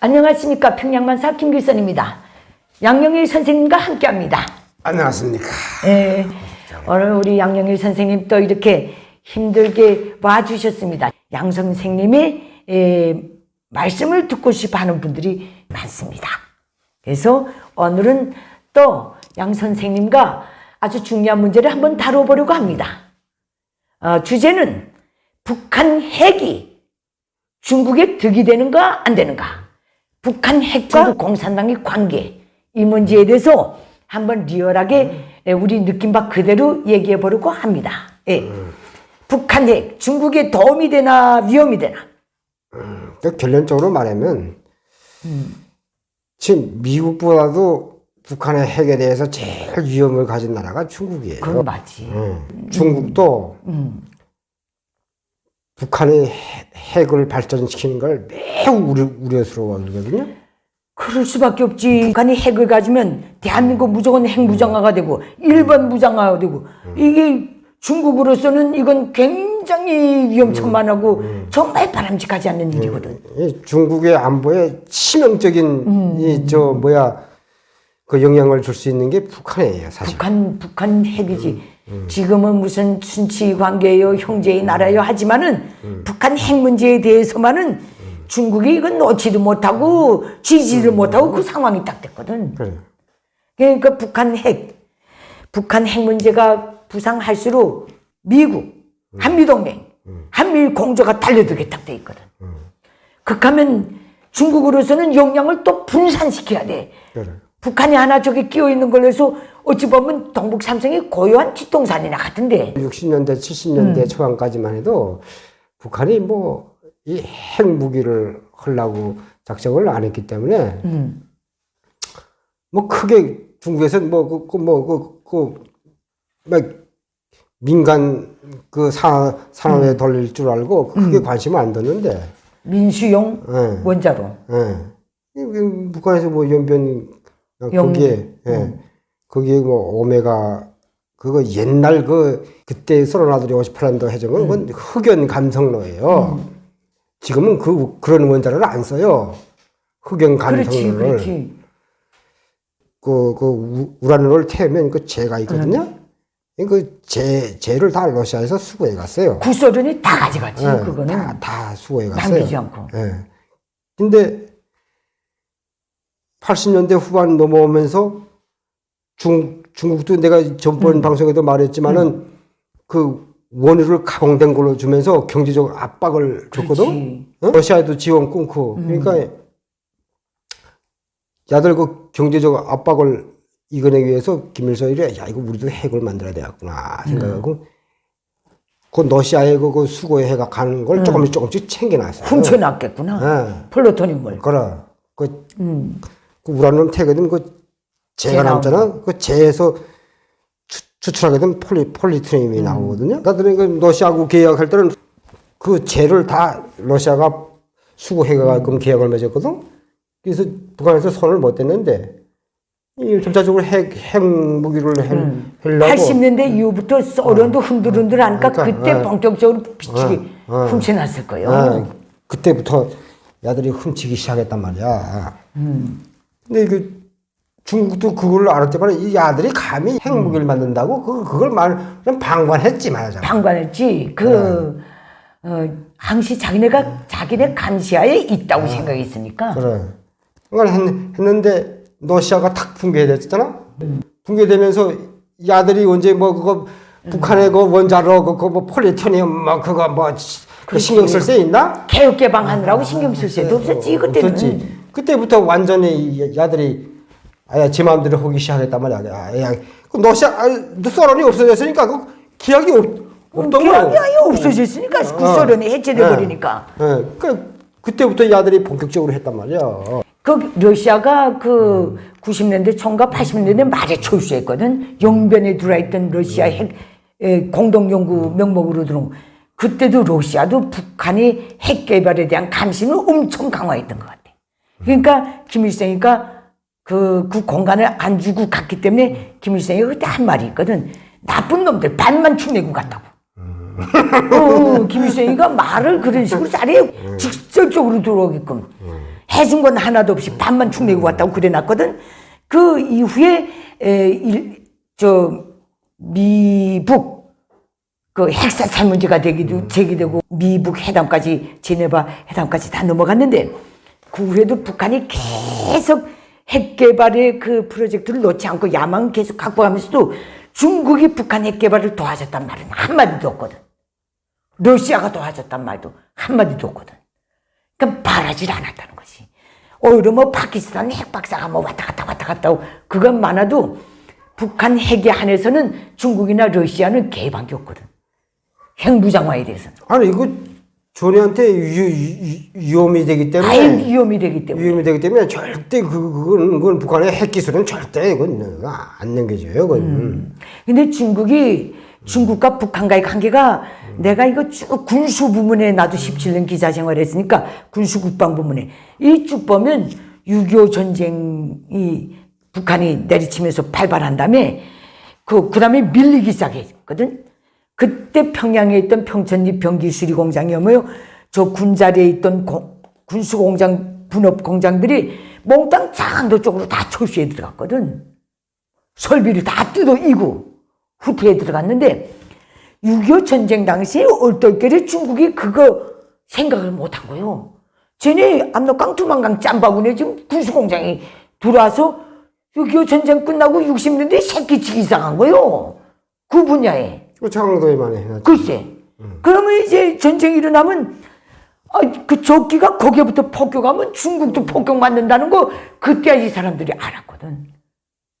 안녕하십니까 평양만 사 김길선입니다. 양영일 선생님과 함께합니다. 안녕하십니까. 예, 오늘 우리 양영일 선생님 또 이렇게 힘들게 와주셨습니다. 양 선생님의 예, 말씀을 듣고 싶어하는 분들이 많습니다. 그래서 오늘은 또 양 선생님과 아주 중요한 문제를 한번 다뤄보려고 합니다. 어, 주제는 북한 핵이 중국에 득이 되는가 안 되는가 북한 핵과 중국 공산당의 관계 이 문제에 대해서 한번 리얼하게 예, 우리 느낌 바 그대로 얘기해 보려고 합니다. 예. 북한 핵 중국에 도움이 되나 위험이 되나 그 결론적으로 말하면 음. 지금 미국보다도 북한의 핵에 대해서 제일 위험을 가진 나라가 중국이에요. 그건 맞지. 응. 중국도 음. 북한의 핵- 핵을 발전시키는 걸 매우 우려, 우려스러워하거든요. 그럴 수밖에 없지. 북한이 핵을 가지면 대한민국 무조건 핵 무장화가 되고 일본 무장화가 되고 이게 중국으로서는 이건 굉장히 위험천만하고 정말 바람직하지 않는 일이거든. 이 중국의 안보에 치명적인 음. 이저 뭐야 그 영향을 줄 수 있는 게 북한이에요, 사실. 북한 북한 핵이지. 지금은 무슨 순치 관계요, 형제의 나라요 하지만은 북한 핵 문제에 대해서만은 중국이 이건 놓지도 못하고 지지를 못하고 그 상황이 딱 됐거든. 그래. 그러니까 북한 핵, 북한 핵 문제가 부상할수록 미국, 한미동맹, 한미일 공조가 달려들게 딱 돼 있거든. 극하면 중국으로서는 역량을 또 분산시켜야 돼. 그래. 북한이 하나 저기 끼어 있는 걸로 해서 어찌 보면 동북 삼성이 고요한 뒷동산이나 같은데 60년대, 70년대 음. 초반까지만 해도 북한이 뭐 이 핵무기를 하려고 작정을 안 했기 때문에 음. 뭐 크게 중국에서는 뭐그뭐그그 막 민간 그 사, 음. 산업에 돌릴 줄 알고 크게 관심을 안 뒀는데 민수용 예, 원자로 예. 이 북한에서 뭐 연변 영- 거기에 예. 거기에 뭐 오메가 그거 옛날 그 그때 소련아들이 58년도 해적은 그건 흑연 감성로예요. 지금은 그 그런 원자를 안 써요. 흑연 감성로를 그렇지 그, 그 우- 우라늄을 태우면 그 재가 있거든요. 그 재, 재를 다 러시아에서 수거해 갔어요. 구소련이 다 가져갔지 예, 그거는 다, 다 수거해 갔어요. 남기지 않고 예. 근데 80년대 후반 넘어오면서 중, 중국도 내가 전번 음. 방송에도 말했지만은 그 원유를 가공된 걸로 주면서 경제적 압박을 줬거든. 어? 러시아에도 지원 끊고. 음. 그러니까 야들 그 경제적 압박을 이겨내기 위해서 김일성이 야 이거 우리도 핵을 만들어야 되겠구나 생각하고 음. 그 러시아에 그, 그 수거해 가 가는 음. 걸 조금씩 조금씩 챙겨놨어요. 훔쳐놨겠구나 예. 플루토늄을 그래. 그, 음. 그 우라늄 태거든 그 재 재가 남잖아. 그 재에서 추, 추출하게 되면 폴리, 폴리트리늄이 나오거든요. 그러니까 그 러시아하고 계약할 때는 그 재를 다 러시아가 수거해가끔 계약을 맺었거든. 그래서 북한에서 손을 못 댔는데 이 점차적으로 핵, 핵 무기를 해, 하려고 80년대 이후부터 소련도 흔들흔들하니까 그러니까, 그때 예. 본격적으로 비치기 어, 어. 훔쳐놨을 거예요 아, 그때부터 야들이 훔치기 시작했단 말이야. 근데 그 중국도 그걸 알았지만 이 야들이 감히 핵무기를 만든다고 그 그걸 말 그냥 방관했지 말하자. 방관했지. 그, 어, 항시 자기네가 자기네 감시하에 있다고 생각했으니까. 그래. 그걸 했, 했는데 러시아가 탁 붕괴됐잖아. 붕괴되면서 야들이 언제 뭐 그거 북한의 그 원자로 그거 뭐 폴리토늄 뭐 그거 뭐 그 신경 쓸 새 있나? 개혁 개방하느라고 신경 쓸 새도 없었지, 그때는. 그때부터 완전히 야들이 아야 제 마음대로 하기 시작했단 말이야. 아, 야, 그 러시아 아, 소련이 없어졌으니까 그 기약이 없, 없던 기억이 거야. 아예 없어졌으니까 그 소련이 해체돼 버리니까. 예, 그 그때부터 야들이 본격적으로 했단 말이야. 그 러시아가 그 90년대 총과 80년대 말에 철수했거든. 영변에 들어있던 러시아 핵 에, 공동연구 명목으로 들어온 거. 그때도 러시아도 북한이 핵 개발에 대한 감시는 엄청 강화했던 것 같아. 그러니까 김일성이가 그, 그 공간을 안 주고 갔기 때문에 김일성이 그때 한 말이 있거든. 나쁜 놈들 반만 축내고 갔다고. 어, 김일성이가 말을 그런 식으로 잘해 직설적으로 들어오게끔 해준 건 하나도 없이 반만 축 내고 왔다고 그래놨거든. 그 이후에 에, 일, 저 미북 그 핵사찰 문제가 되기도 제기되고 미북 회담까지 제네바 회담까지 다 넘어갔는데 그 후에도 북한이 계속 핵 개발의 그 프로젝트를 놓지 않고 야망 계속 갖고 가면서도 중국이 북한 핵 개발을 도와줬단 말은 한마디도 없거든. 러시아가 도와줬단 말도 한마디도 없거든. 그러니까 바라질 않았다는 거지. 오히려 뭐 파키스탄 핵 박사가 뭐 왔다 갔다 왔다 갔다 하고 그건 많아도 북한 핵에 한해서는 중국이나 러시아는 개방이 없거든. 핵무장화에 대해서는. 아니 이거 존이한테 유, 유, 위험이 되기 때문에 아예 위험이 되기 때문에. 위험이 되기 때문에 절대 그 그건 그건 북한의 핵 기술은 절대 그건 안 넘겨줘요. 그건. 근데 중국이 중국과 북한과의 관계가 내가 이거 쭉 군수 부문에 나도 17년 기자 생활했으니까 군수 국방 부문에 이 쭉 보면 6.25 전쟁이 북한이 내리치면서 발발한 다음에 그 그 다음에 밀리기 시작했거든. 그때 평양에 있던 평천리 병기 수리 공장이 뭐요? 저 군자리에 있던 공- 군수 공장 분업 공장들이 몽땅 장안도 쪽으로 다 철수해 들어갔거든. 설비를 다 뜯어이고 후퇴에 들어갔는데 6.25 전쟁 당시 얼떨결에 중국이 그거 생각을 못 한 거요. 쟤네 압록 깡투만강 짬바구니에 지금 군수공장이 들어와서 6.25 전쟁 끝나고 60년대에 새끼치기 이상한 거요. 그 분야에. 그 장도에만 해놨죠. 글쎄. 그러면 이제 전쟁이 일어나면 아, 그 조끼가 거기부터 폭격하면 중국도 폭격 맞는다는 거 그때 이 사람들이 알았거든.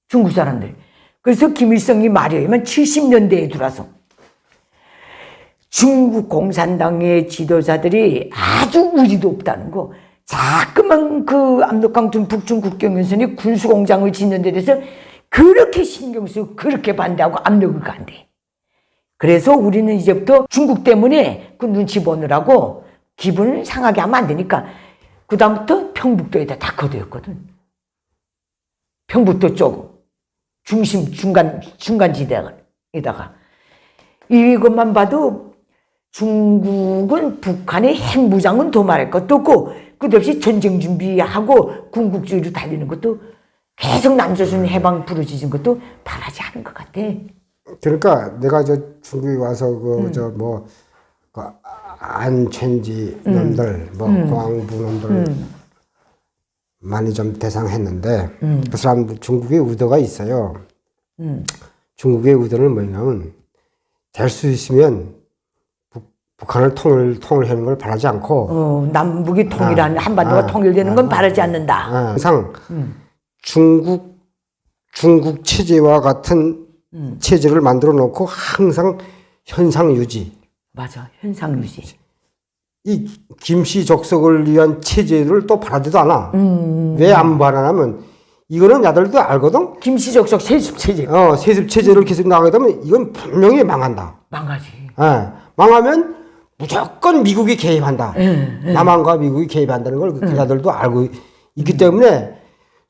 중국 사람들. 그래서 김일성이 말에 의하면 70년대에 들어와서 중국 공산당의 지도자들이 아주 의리도 없다는 거. 자꾸만 그 압록강준 북중 국 경연선이 군수공장을 짓는 데 대해서 그렇게 신경 쓰고 그렇게 반대하고 압력을 간대. 그래서 우리는 이제부터 중국 때문에 그 눈치 보느라고 기분을 상하게 하면 안 되니까 그 다음부터 평북도에다 다 거두었거든. 평북도 쪽 중심 중간 중간 지대에다가 이것만 봐도 중국은 북한의 핵무장은 도말할 것도 없고 끝없이 전쟁 준비하고 군국주의로 달리는 것도 계속 남조선 해방 부르짖은 것도 바라지 않은 것 같아. 그러니까 내가 저 중국에 와서 그 저뭐그 안첸지 놈들 뭐 광부 놈들 많이 좀 대상했는데 그 사람들 중국의 의도가 있어요. 중국의 의도는 뭐냐면 될 수 있으면 북, 북한을 통일 통일하는 걸 바라지 않고 어, 남북이 통일한 한반도가 통일되는 건 바라지 않는다. 아, 항상 중국 중국 체제와 같은 체제를 만들어 놓고 항상 현상 유지. 맞아, 현상 유지. 이 김씨 적석을 위한 체제를 또 바라지도 않아. 왜안 바라냐면 이거는 야들도 알거든. 김시적석 세습 체제 어, 세습 체제를 계속 나가게 되면 이건 분명히 망한다. 망하지. 예, 망하면 무조건 미국이 개입한다. 남한과 미국이 개입한다는 걸 그자들도 알고 있기 때문에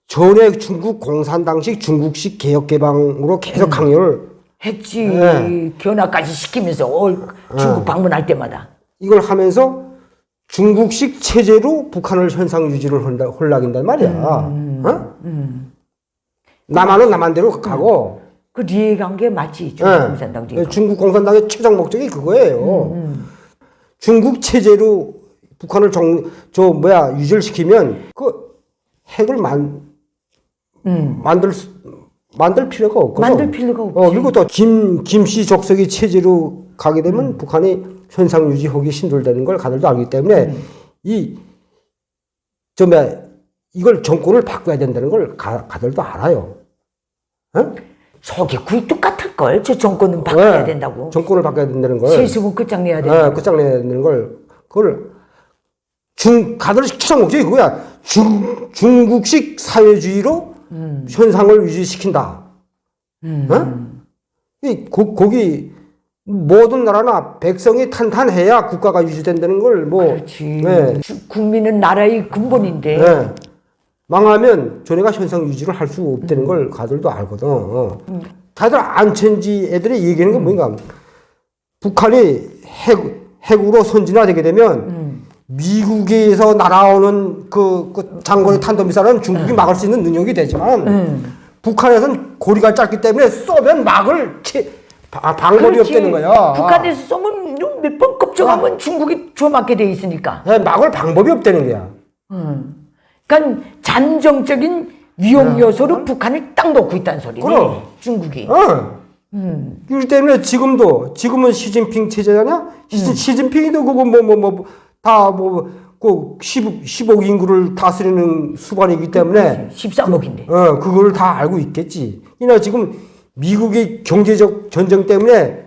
전에 중국 공산당식 중국식 개혁 개방으로 계속 강요를 했지. 네. 견학까지 시키면서 올 중국 방문할 때마다. 이걸 하면서 중국식 체제로 북한을 현상 유지를 홀라, 홀락인단 말이야. 어? 남한은 남한대로 가고 그 리에 관계 맞지, 중국 예. 공산당 리에. 중국 공산당의 최종 목적이 그거예요. 음, 중국 체제로 북한을 정, 저 뭐야 유지를 시키면 그 핵을 만 만들 수- 만들 필요가 없거든. 음. 만들 필요가 없지. 어, 그리고 또 김 김씨 적석이 체제로 가게 되면 음. 북한이 현상 유지 하기 힘들다는 걸 가들도 알기 때문에 음. 이저 뭐야 이걸 정권을 바꿔야 된다는 걸 가, 가들도 알아요. 어? 속이 구이 똑같을 걸. 저 정권은 바꿔야 네. 된다고. 정권을 바꿔야 된다는 걸. 세습은 끝장내야 된다. 아, 끝장내야 되는 걸, 그걸, 중, 가들 최종 목적이 그거야. 중, 중국식 사회주의로 현상을 유지시킨다. 어? 이, 고, 거기, 모든 나라나 백성이 탄탄해야 국가가 유지된다는 걸 뭐, 그렇지. 네. 주- 국민은 나라의 근본인데. 예. 망하면 전해가 현상 유지를 할 수 없다는 걸 가들도 알거든. 어. 다들 안천지 애들이 얘기하는 건 뭔가 북한이 핵, 핵으로 선진화되게 되면 미국에서 날아오는 그, 그 장거리 탄도미사일은 중국이 막을 수 있는 능력이 되지만 북한에서는 고리가 짧기 때문에 쏘면 막을 채, 바- 방법이 그렇지. 없다는 거야. 북한에서 쏘면 몇번 겁정하면 중국이 줘맞게 돼 있으니까. 예, 막을 방법이 없다는 거야. 그러니까 잠정적인 위험 요소로 북한을 딱 놓고 있다는 소리네. 그럼. 중국이. 어. 그렇기 때문에 지금도 지금은 시진핑 체제잖아. 시, 시진핑이도 그거 뭐뭐 뭐 다 뭐그 10, 10억 인구를 다스리는 수반이기 때문에 13억인데. 어 그걸 다 알고 있겠지. 이나 지금 미국의 경제적 전쟁 때문에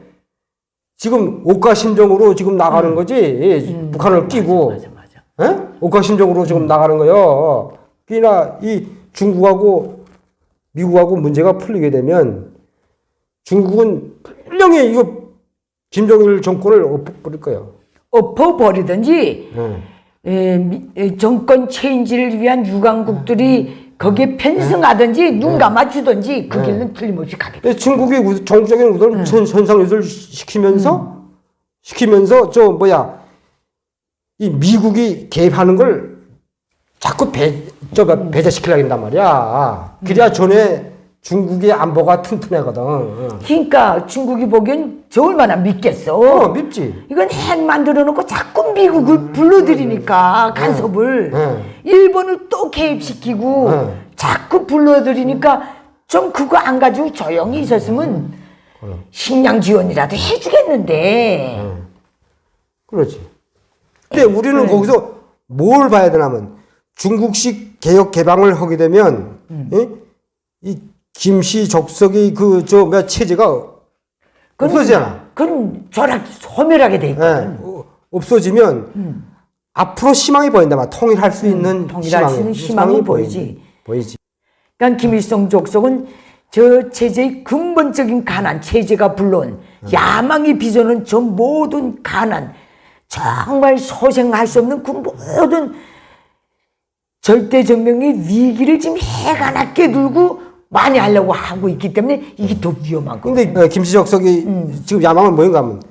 지금 옥가심정으로 지금 나가는 거지. 예, 북한을 끼고 맞아, 맞아. 예? 옥가심정으로 지금 나가는 거요. 그러나 이 중국하고 미국하고 문제가 풀리게 되면 중국은 분명히 이거 김정일 정권을 엎어버릴 거예요. 엎어버리든지 예. 에, 정권 체인지를 위한 유강국들이 거기에 편승하든지 눈 감아주든지 그 길은 틀림없이 돼. 근데 중국이 우- 정적인 우선 선- 선상유를 시키면서 시키면서 저 뭐야 이 미국이 개입하는 걸 자꾸 배, 저 배제시키려고 한단 말이야. 그래야 전에 중국의 안보가 튼튼하거든. 어, 그러니까 중국이 보기엔 저 얼마나 믿겠어. 어, 밉지. 이건 핵 만들어 놓고 자꾸 미국을 불러들이니까 간섭을 응. 일본을 또 개입시키고 응. 자꾸 불러들이니까 좀 그거 안 가지고 조용히 있었으면 식량 지원이라도 해주겠는데 그렇지. 근데 우리는 거기서 뭘 봐야 되냐면 중국식 개혁 개방을 하게 되면 예? 이 김씨 적석이 그저 뭐야 체제가 없어지잖아. 그건 절약 소멸하게 돼 있거든. 예, 어, 없어지면 앞으로 희망이 보인다 말 통일할 수 있는 음. 통일할 수 있는 희망이 보이지. 보이지. 그러니까 김일성 족속은 저 체제의 근본적인 가난, 체제가 불러온 야망이 빚어놓은 저 모든 가난, 정말 소생할 수 없는 그 모든 절대정명의 위기를 지금 해가 낮게 들고 많이 하려고 하고 있기 때문에 이게 더 위험한 거예요. 근데 어, 김씨 적석이 음. 지금 야망은 뭐인가 하면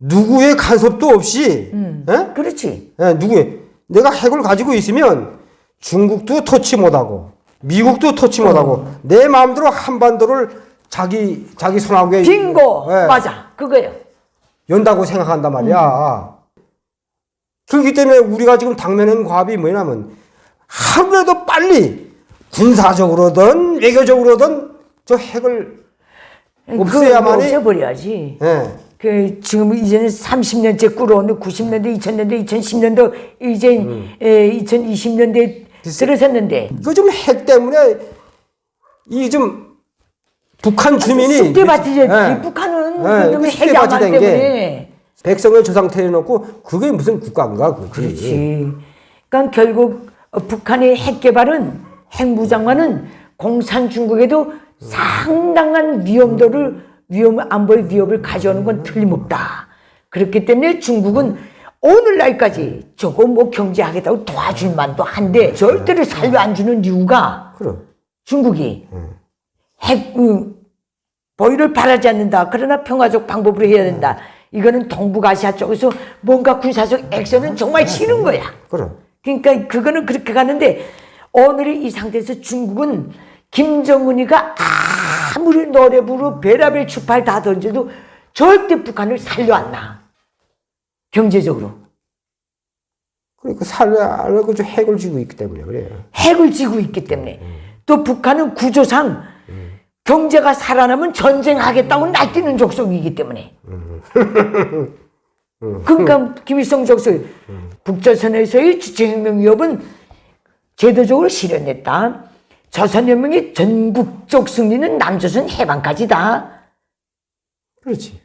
누구의 간섭도 없이 음. 예? 그렇지. 예, 누구의 내가 핵을 가지고 있으면 중국도 터치 못하고 미국도 터치 못하고 어. 내 마음대로 한반도를 자기 자기 손아귀에 빙고! 예, 맞아. 그거예요. 연다고 생각한단 말이야. 그렇기 때문에 우리가 지금 당면한 과업이 뭐냐면 하루라도 빨리 군사적으로든 외교적으로든 저 핵을 없애야만이- 그거 없애버려야지. 예, 그 지금 이제는 30년째 꿇어오는 90년대, 2000년대, 2010년도 이제 에, 2020년대 들어섰는데. 그 좀 핵 때문에 이 좀 북한 주민이 쑥대밭이 지. 예, 북한은 예, 그놈의 이게 핵야만 쑥대밭이 된 게. 때문에. 백성을 저 상태에 놓고 그게 무슨 국가인가 그지. 그렇지. 그러니까 결국 어, 북한의 핵 개발은 핵무장과는 공산 중국에도 상당한 위험도를 위험 안보의 위협을 가져오는 건 틀림없다. 그렇기 때문에 중국은 오늘날까지 저거 뭐 경제하겠다고 도와줄 만도 한데 절대로 살려 안 주는 이유가 그럼 중국이 핵 음, 보유를 바라지 않는다. 그러나 평화적 방법으로 해야 된다. 이거는 동북아시아 쪽에서 뭔가 군사적 액션은 정말 싫은 거야. 그럼 그러니까 그거는 그렇게 가는데 오늘 이 상태에서 중국은 김정은이가 아무리 노래 부르 베라벨 추팔 다 던져도 절대 북한을 살려 안 나. 경제적으로. 그러니까 살려고 좀 핵을 쥐고 있기 때문에 그래요. 핵을 지고 있기 때문에 또 북한은 구조상 경제가 살아나면 전쟁하겠다고 날뛰는 족속이기 때문에 그러니까 김일성 족속 북조선에서의 주체혁명 위협은 제도적으로 실현했다 조선혁명의 전국적 승리는 남조선 해방까지다 그렇지.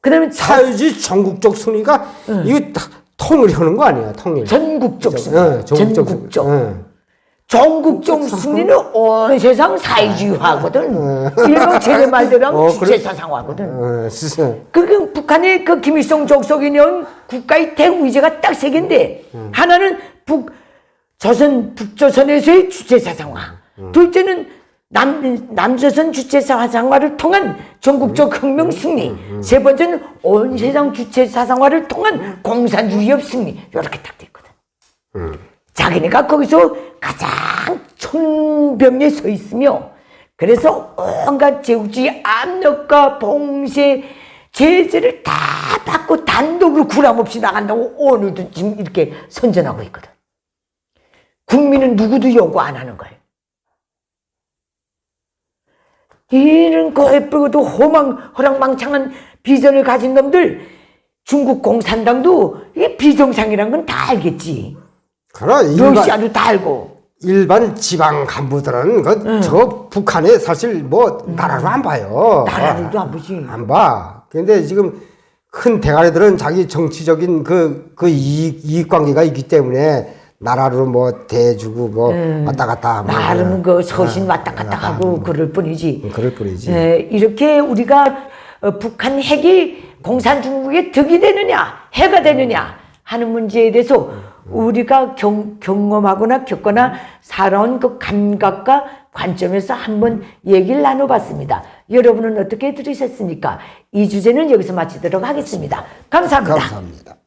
그 다음에 사회주의 전국적 승리가 이거 다 통일 하는 거 아니야 통일. 전국적 승리 예, 전국적. 전국적 예. 전국적 승리는 온 세상 사회주의화거든 일본 제대 말대로 하면 어? 주체사상화거든 예, 스스. 그 북한의 그 김일성 족속이면 국가의 대의제가 딱 세 개인데 하나는 북 조선 북조선에서의 주체 사상화, 둘째는 남, 남조선 주체 사상화를 통한 전국적 혁명 승리, 세 번째는 온 세상 주체 사상화를 통한 공산주의 업 승리, 이렇게 딱 돼 있거든. 자기네가 거기서 가장 천병에 서 있으며, 그래서 온갖 제국주의 압력과 봉쇄, 제재를 다 받고 단독으로 구람 없이 나간다고 오늘도 지금 이렇게 선전하고 있거든. 국민은 누구도 요구 안 하는 거예요. 이런 거에 쁘고도 호망, 허랑망창한 비전을 가진 놈들, 중국 공산당도 이 비정상이란 건 다 알겠지. 일반, 러시아도 다 알고. 일반 지방 간부들은 그, 저 북한에 사실 뭐 나라로 안 봐요. 나라들도 안 보지. 안 봐. 근데 지금 큰 대가리들은 자기 정치적인 그, 그 이익, 이익 관계가 있기 때문에 나라로 뭐 대주고 뭐 왔다 갔다. 뭐 나름 그 서신 아, 왔다 갔다 하고 그럴 뿐이지. 그럴 뿐이지. 에, 이렇게 우리가 어, 북한 핵이 공산 중국의 득이 되느냐, 해가 되느냐 하는 문제에 대해서 우리가 경, 경험하거나 겪거나 살아온 그 감각과 관점에서 한번 얘기를 나눠봤습니다. 여러분은 어떻게 들으셨습니까? 이 주제는 여기서 마치도록 하겠습니다. 감사합니다. 감사합니다.